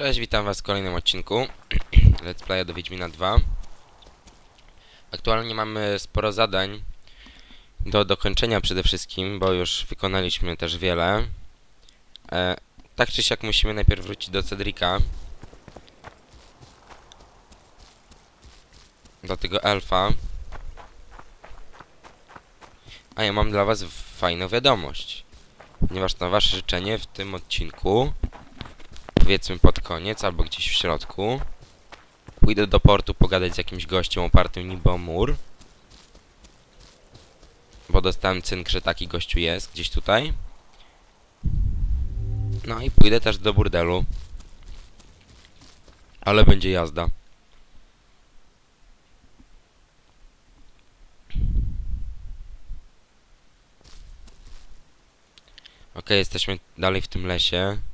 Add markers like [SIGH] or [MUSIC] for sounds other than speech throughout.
Cześć, witam was w kolejnym odcinku [CLEARS THROAT] Let's Playa do Wiedźmina 2 Aktualnie mamy sporo zadań do dokończenia przede wszystkim, bo już wykonaliśmy też wiele. E, Tak czy siak musimy najpierw wrócić do Cedrika. Do tego elfa. A ja mam dla was fajną wiadomość Ponieważ na wasze życzenie w tym odcinku powiedzmy pod koniec, albo gdzieś w środku. Pójdę do portu pogadać z jakimś gościem opartym niby o mur. Bo dostałem cynk, że taki gościu jest gdzieś tutaj. No i pójdę też do burdelu. Ale będzie jazda. Okej, jesteśmy dalej w tym lesie.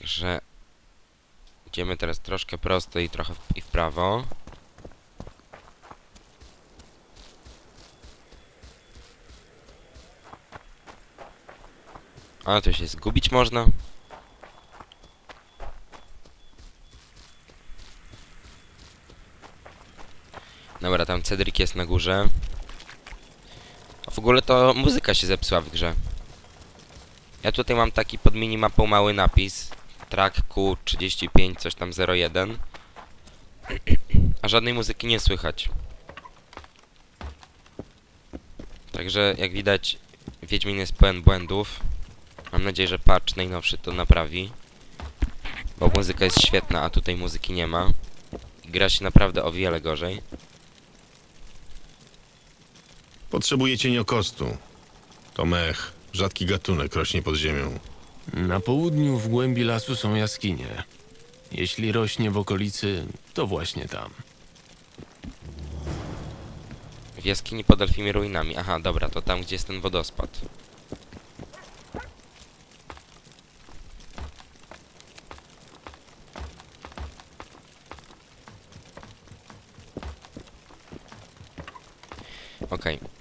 Że idziemy teraz troszkę prosto i trochę w, i w prawo. A, tu się zgubić można. Dobra, tam Cedric jest na górze. A w ogóle to muzyka się zepsuła w grze. Ja tutaj mam taki pod minimapą mały napis. Track Q35 coś tam 01. [CLEARS THROAT] A żadnej muzyki nie słychać. Także jak widać Wiedźmin jest pełen błędów. Mam nadzieję, że patch najnowszy to naprawi. Bo muzyka jest świetna, a tutaj muzyki nie ma. I gra się naprawdę o wiele gorzej. Potrzebuję cieniokostu. To mech. Rzadki gatunek rośnie pod ziemią. Na południu w głębi lasu są jaskinie. Jeśli rośnie w okolicy, to właśnie tam. W jaskini pod elfimi ruinami. Aha, dobra, to tam, gdzie jest ten wodospad. Okej. O,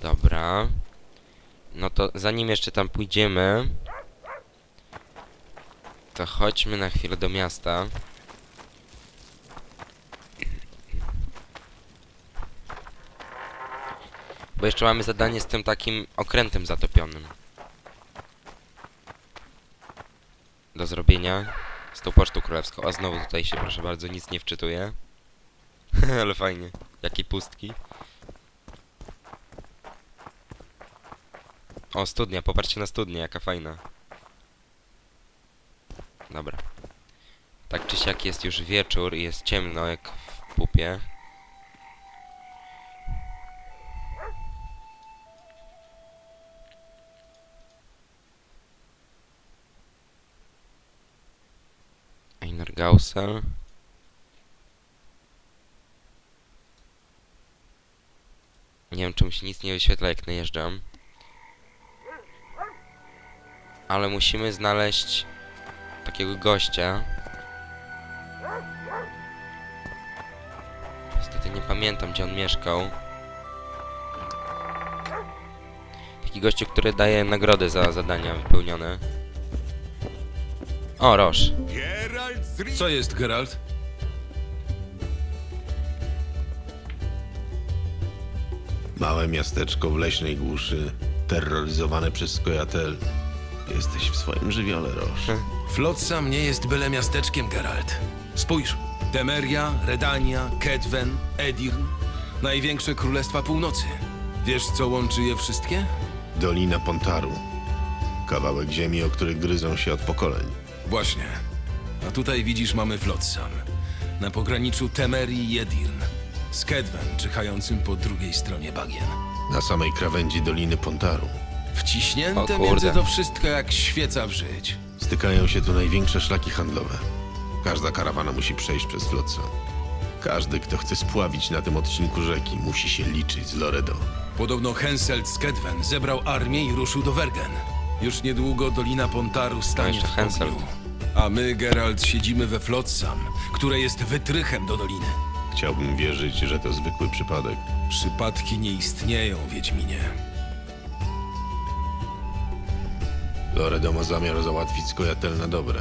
Dobra. No to zanim jeszcze tam pójdziemy, to chodźmy na chwilę do miasta. Bo jeszcze mamy zadanie z tym takim okrętem zatopionym. Do zrobienia. Z tą pocztą królewską. A znowu tutaj się proszę bardzo nic nie wczytuje. [LAUGHS] Ale fajnie. Jakie pustki. O, studnia, popatrzcie na studnię, jaka fajna. Dobra. Tak czy siak jest już wieczór i jest ciemno jak w pupie. Einar Gaussel. Nie wiem, czemu się nic nie wyświetla jak najeżdżam. Ale musimy znaleźć takiego gościa. Niestety nie pamiętam, gdzie on mieszkał. Taki gościu, który daje nagrody za zadania wypełnione. O, Roż. Co jest, Geralt? Małe miasteczko w leśnej głuszy, terroryzowane przez Skojatel. Jesteś w swoim żywiole, Roż. Flotsam nie jest byle miasteczkiem, Geralt. Spójrz. Temeria, Redania, Kedwen, Edirn. Największe królestwa północy. Wiesz, co łączy je wszystkie? Dolina Pontaru. Kawałek ziemi, o który gryzą się od pokoleń. Właśnie. A tutaj widzisz, mamy Flotsam. Na pograniczu Temerii i Edirn. Z Kedwen, czyhającym po drugiej stronie bagien. Na samej krawędzi Doliny Pontaru. Wciśnięte O kurde. między to wszystko jak świeca w żyć. Stykają się tu największe szlaki handlowe. Każda karawana musi przejść przez Flotsam. Każdy, kto chce spławić na tym odcinku rzeki, musi się liczyć z Loredo. Podobno Henselt z Kedwen zebrał armię i ruszył do Wergen. Już niedługo Dolina Pontaru stanie jeszcze w Henselt. ogniu. A my, Geralt, siedzimy we Flotsam, które jest wytrychem do doliny. Chciałbym wierzyć, że to zwykły przypadek. Przypadki nie istnieją, Wiedźminie. Loredo ma zamiar załatwić skojatel na dobre.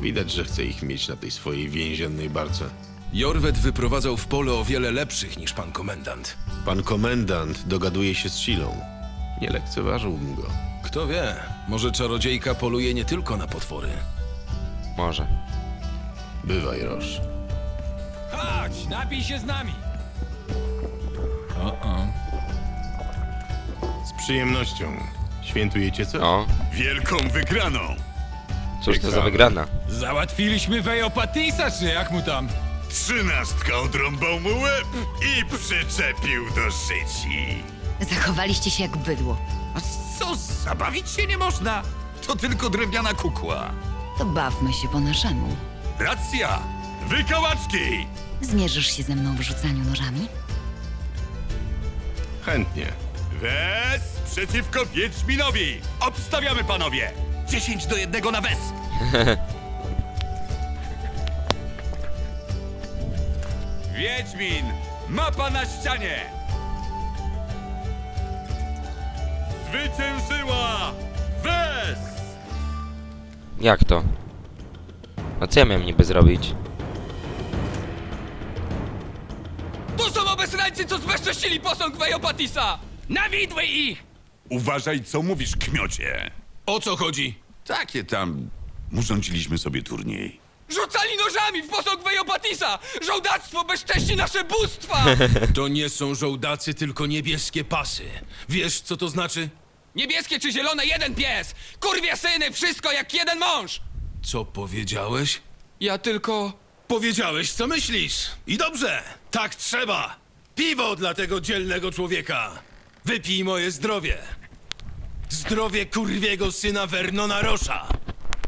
Widać, że chce ich mieć na tej swojej więziennej barce. Jorwet wyprowadzał w pole o wiele lepszych niż pan komendant. Pan komendant dogaduje się z Silą. Nie lekceważyłbym go. Kto wie, może czarodziejka poluje nie tylko na potwory. Może. Bywaj, Roż. Chodź, napij się z nami. O, o. Z przyjemnością. Świętujecie co? O, Wielką wygraną! cóż to za wygrana? Załatwiliśmy Wejopatisa, czy jak mu tam? Trzynastka odrąbał mu łeb i przyczepił do szyci. Zachowaliście się jak bydło. A co, zabawić się nie można? To tylko drewniana kukła. To bawmy się po naszemu. Racja! Wykałaczki! Zmierzysz się ze mną w rzucaniu nożami? Chętnie. Wes przeciwko Wiedźminowi! Obstawiamy, panowie! 10 do jednego na wes! [LAUGHS] Wiedźmin! Mapa na ścianie! Zwyciężyła! Wes! Jak to? No co ja miałem niby zrobić? To są obesrańcy, co zbezcześcili posąg Wejopatisa! Nawidły ich! Uważaj, co mówisz, kmiocie. O co chodzi? Takie tam... Urządziliśmy sobie turniej. Rzucali nożami w posąg Wejopatisa! Żołdactwo bezcześci nasze bóstwa! [LAUGHS] To nie są żołdacy, tylko niebieskie pasy. Wiesz, co to znaczy? Niebieskie czy zielone, jeden pies! Kurwie syny, wszystko jak jeden mąż! Co powiedziałeś? Ja tylko... Powiedziałeś, co myślisz. I dobrze, tak trzeba. Piwo dla tego dzielnego człowieka. Wypij moje zdrowie. Zdrowie kurwiego syna Vernona Rosza.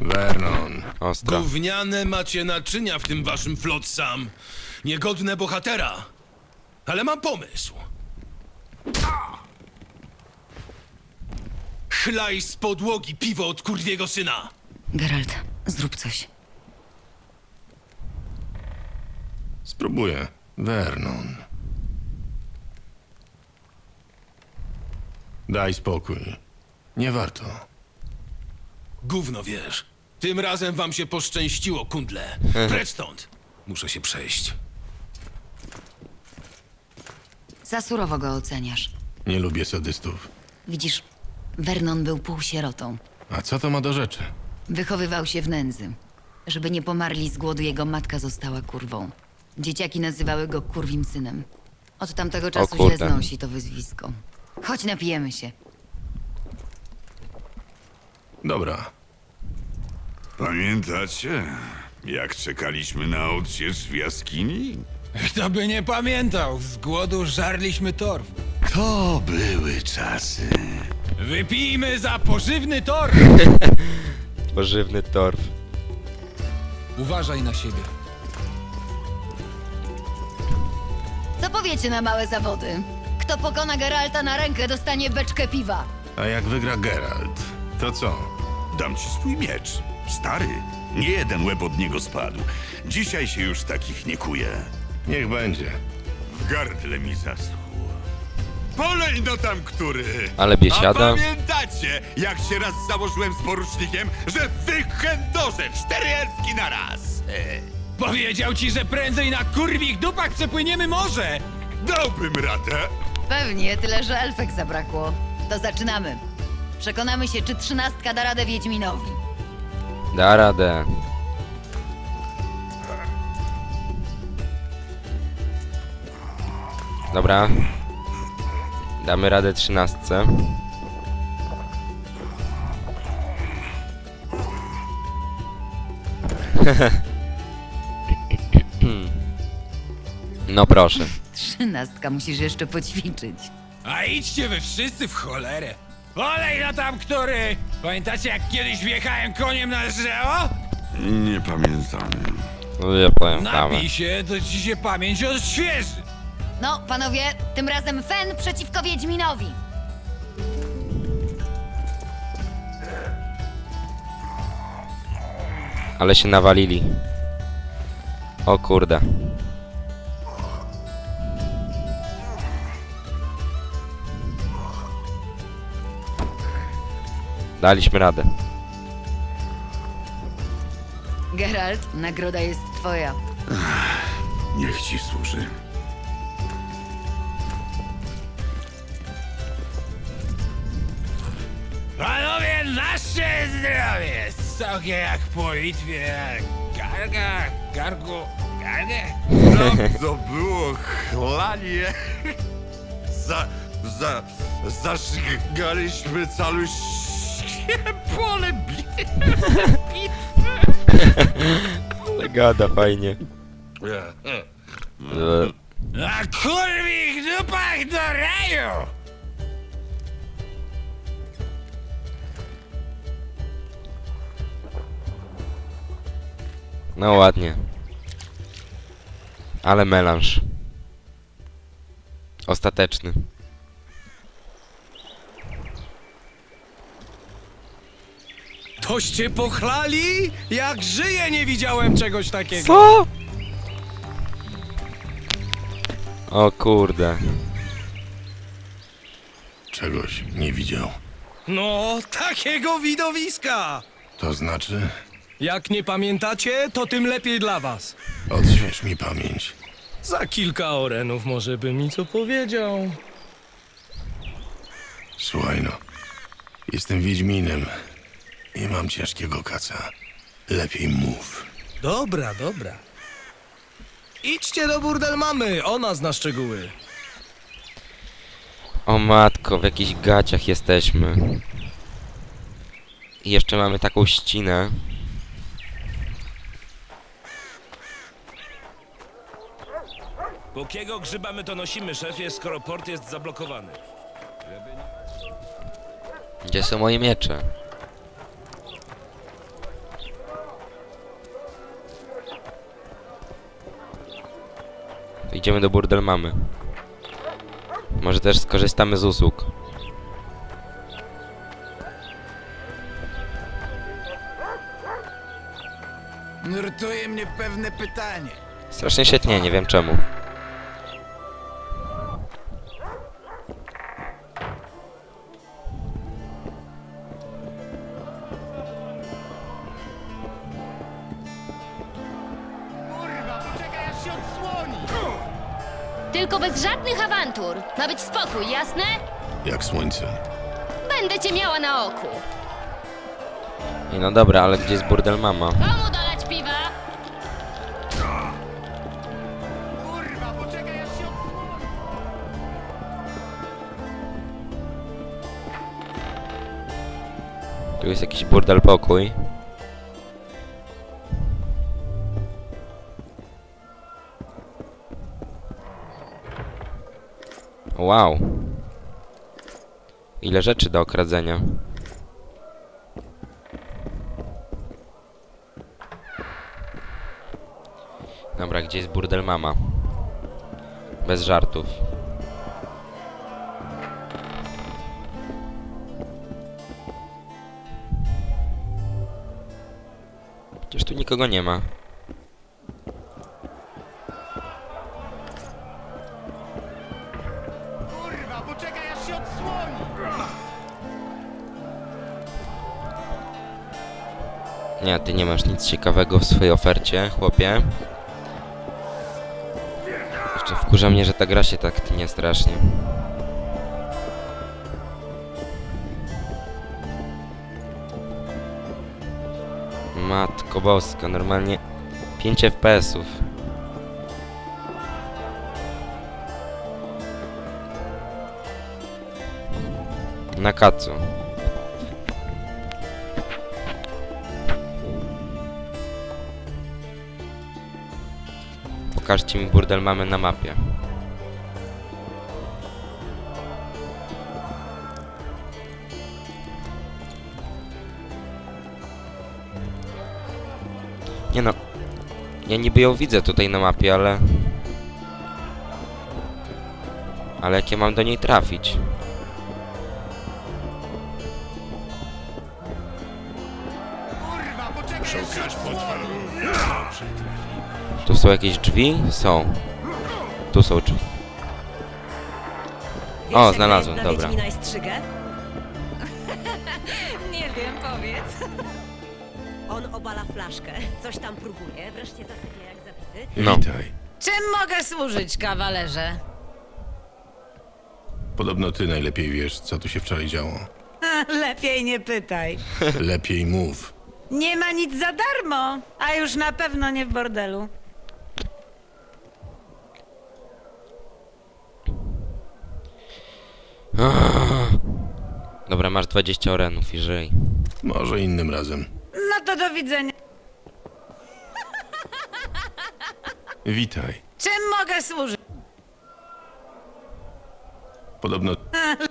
Vernon. Ostro. Gówniane macie naczynia w tym waszym flotsam. Niegodne bohatera. Ale mam pomysł. Chlaj z podłogi piwo od kurwiego syna. Geralt, zrób coś. Spróbuję. Vernon. Daj spokój. Nie warto. Gówno wiesz. Tym razem wam się poszczęściło, kundle. Precz stąd. Muszę się przejść. Za surowo go oceniasz. Nie lubię sadystów. Widzisz, Vernon był półsierotą. A co to ma do rzeczy? Wychowywał się w nędzy. Żeby nie pomarli z głodu, jego matka została kurwą. Dzieciaki nazywały go kurwim synem. Od tamtego czasu źle kurde. znosi to wyzwisko. Chodź, napijemy się. Dobra. Pamiętacie, jak czekaliśmy na odsiecz w jaskini? [LAUGHS] Kto by nie pamiętał, z głodu żarliśmy torf. To były czasy. Wypijmy za pożywny torf! [LAUGHS] Pożywny torf. Uważaj na siebie. Co powiecie na małe zawody? Kto pokona Geralta na rękę, dostanie beczkę piwa. A jak wygra Geralt, to co? Dam ci swój miecz. Stary, nie jeden łeb od niego spadł. Dzisiaj się już takich nie kuje. Niech będzie. W gardle mi zaschło. Polej no tam który! Ale biesiada. A pamiętacie, jak się raz założyłem z porucznikiem, że wy chędoże cztery elfki na raz? E, Powiedział ci, że prędzej na kurwich dupach przepłyniemy morze! dałbym radę. Pewnie, tyle że elfek zabrakło. To zaczynamy. Przekonamy się, czy trzynastka da radę Wiedźminowi. Da radę. Dobra. Damy radę trzynastce. [LAUGHS] No proszę. Trzynastka musisz jeszcze poćwiczyć. A idźcie wy wszyscy w cholerę! Olej na tam który! Pamiętacie jak kiedyś wjechałem koniem na drzewo? Nie pamiętam. Ja powiem Napij się, to ci się pamięć odświeży! No, panowie, tym razem Fen przeciwko Wiedźminowi. Ale się nawalili. O kurde. Daliśmy radę. Geralt, nagroda jest twoja. Niech ci służy. Panowie, nasze zdrowie! Sokie jak po litwie. Garga, gargu, gargę. [LAUGHS] To było chlanie. [LAUGHS] Za, za, zażygaliśmy caluśkie pole bitwy. Ale [LAUGHS] gada fajnie. Na kurwich dupach do raju! No ładnie. Ale melanż. Ostateczny. Toście pochlali? Jak żyję nie widziałem czegoś takiego. Co? O kurde. Czegoś nie widział. No, takiego widowiska. To znaczy, Jak nie pamiętacie, to tym lepiej dla was. odśwież mi pamięć. Za kilka orenów może by mi co powiedział. Słuchaj no, jestem Wiedźminem i mam ciężkiego kaca. Lepiej mów. Dobra, dobra. Idźcie do burdel mamy, ona zna szczegóły. O matko, w jakichś gaciach jesteśmy. I jeszcze mamy taką ścinę. Jakiego grzyba my to nosimy, szefie, skoro port jest zablokowany? Gdzie są moje miecze? Idziemy do burdel mamy. Może też skorzystamy z usług. Nurtuje mnie pewne pytanie. Strasznie się tnie, nie wiem czemu. Spokój, jasne? Jak słońce. Będę cię miała na oku. Nie no dobra, ale gdzie jest burdel mama? Komu dolać piwa? Tu jest jakiś burdel pokój. Wow. Ile rzeczy do okradzenia. Dobra, gdzie jest burdel mama? Bez żartów. Przecież tu nikogo nie ma. Nie, ty nie masz nic ciekawego w swojej ofercie, chłopie. Jeszcze wkurza mnie, że ta gra się tak tnie strasznie. Matko boska, normalnie 5 FPS-ów. Na kacu. Pokażcie mi burdel mamy na mapie. Nie no. Ja niby ją widzę tutaj na mapie, ale... Ale jak ja mam do niej trafić? Tu są jakieś drzwi? Są. Tu są drzwi. O, znalazłem, dobra. [LAUGHS] Nie powiedz. [LAUGHS] On obala flaszkę, coś tam próbuje, wreszcie zasypia jak zabity. No. Witaj. Czym mogę służyć, kawalerze? Podobno ty najlepiej wiesz, co tu się wczoraj działo. [LAUGHS] Lepiej nie pytaj. Lepiej mów. Nie ma nic za darmo, a już na pewno nie w bordelu. Dobra, masz 20 orenów i żyj. Może innym razem. No to do widzenia. Witaj. Czym mogę służyć? Podobno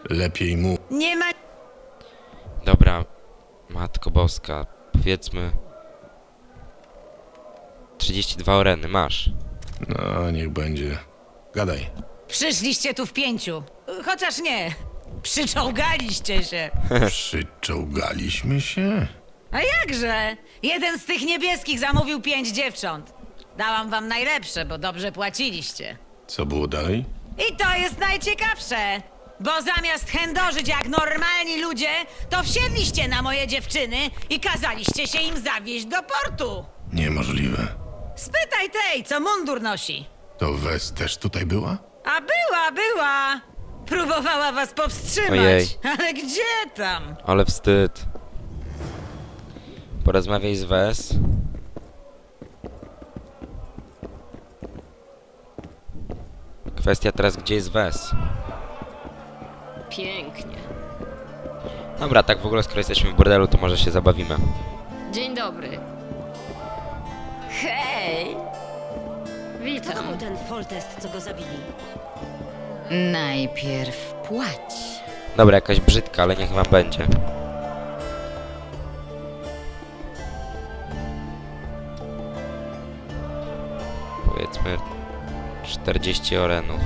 lepiej mów. Nie ma... Dobra, Matko Boska, powiedzmy... 32 oreny, masz. No, niech będzie. Gadaj. Przyszliście tu w pięciu. Chociaż nie. Przyczołgaliście się. [LAUGHS] Przyczołgaliśmy się? A jakże? Jeden z tych niebieskich zamówił pięć dziewcząt. Dałam wam najlepsze, bo dobrze płaciliście. Co było dalej? I to jest najciekawsze. Bo zamiast chędożyć jak normalni ludzie, to wsiedliście na moje dziewczyny i kazaliście się im zawieźć do portu. Niemożliwe. Spytaj tej, co mundur nosi. To Wes też tutaj była? A była, była. Próbowała was powstrzymać. Ojej. Ale gdzie tam? Ale wstyd. Porozmawiaj z Wes. Kwestia teraz, gdzie jest Wes? Pięknie. Dobra, tak w ogóle, skoro jesteśmy w bordelu, to może się zabawimy. Dzień dobry. Hej! Witam. ten foltest, co go zabili? Najpierw płać. Dobra, jakaś brzydka, ale niech wam będzie. Powiedzmy 40 orenów.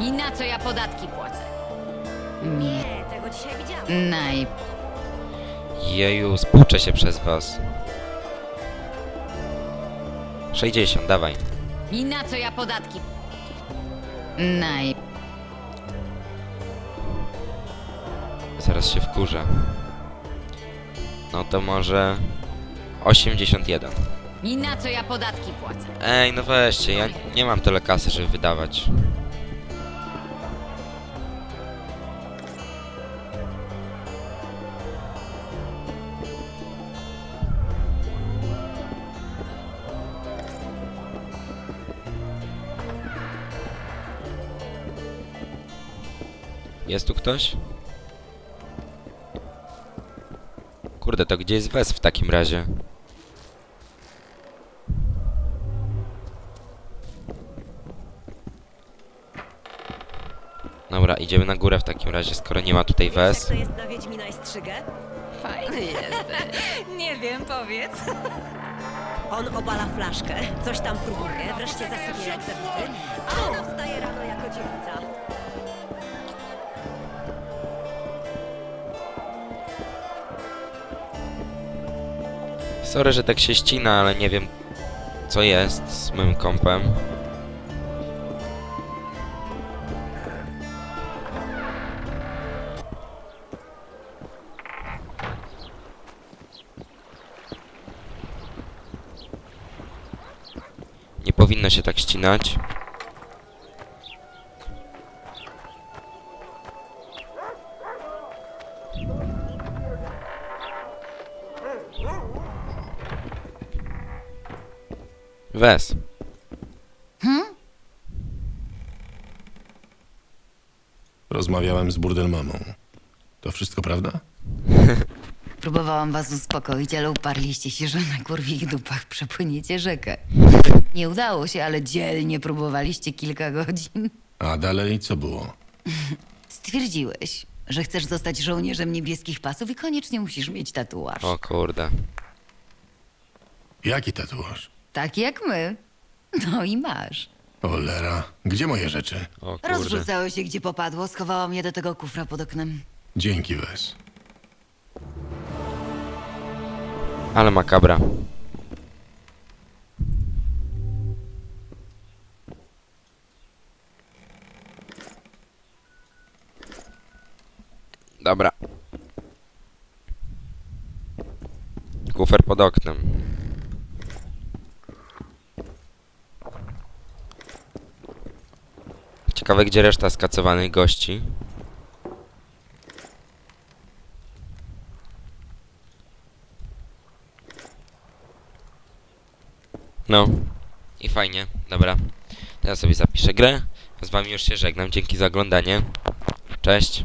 I na co ja podatki płacę? Nie. tego dzisiaj widziałam. Naj... Jeju, spłuczę się przez was. 60, dawaj. I na co ja podatki? Naj... Zaraz się wkurzę. No to może 81. I na co ja podatki płacę? Ej, no weźcie, ja nie mam tyle kasy, żeby wydawać. Jest tu ktoś? Kurde, to gdzie jest Wes w takim razie? Dobra, idziemy na górę w takim razie, skoro nie ma tutaj Wes. to jest na Wiedźmina i Strzygę? Fajny jesteś. [LAUGHS] Nie wiem, powiedz. On obala flaszkę, coś tam próbuje, wreszcie zasypie jak zabity, Sorry, że tak się ścina, ale nie wiem co jest z moim kompem. Nie powinno się tak ścinać. Wes. Rozmawiałem z burdelmamą. To wszystko prawda? [LAUGHS] Próbowałam was uspokoić, ale uparliście się, że na kurwich dupach przepłyniecie rzekę. Nie udało się, ale dzielnie próbowaliście kilka godzin. A dalej co było? [LAUGHS] Stwierdziłeś, że chcesz zostać żołnierzem niebieskich pasów i koniecznie musisz mieć tatuaż. O kurde. Jaki tatuaż? Tak jak my. No i masz. Olera, gdzie moje rzeczy? O kurde. Rozrzucały się gdzie popadło, schowałam je do tego kufra pod oknem. Dzięki, Wes. Ale makabra. Dobra. Kufer pod oknem. Ciekawe, gdzie reszta skacowanych gości. No. I fajnie. Dobra. Teraz sobie zapiszę grę. Z wami już się żegnam. Dzięki za oglądanie. Cześć.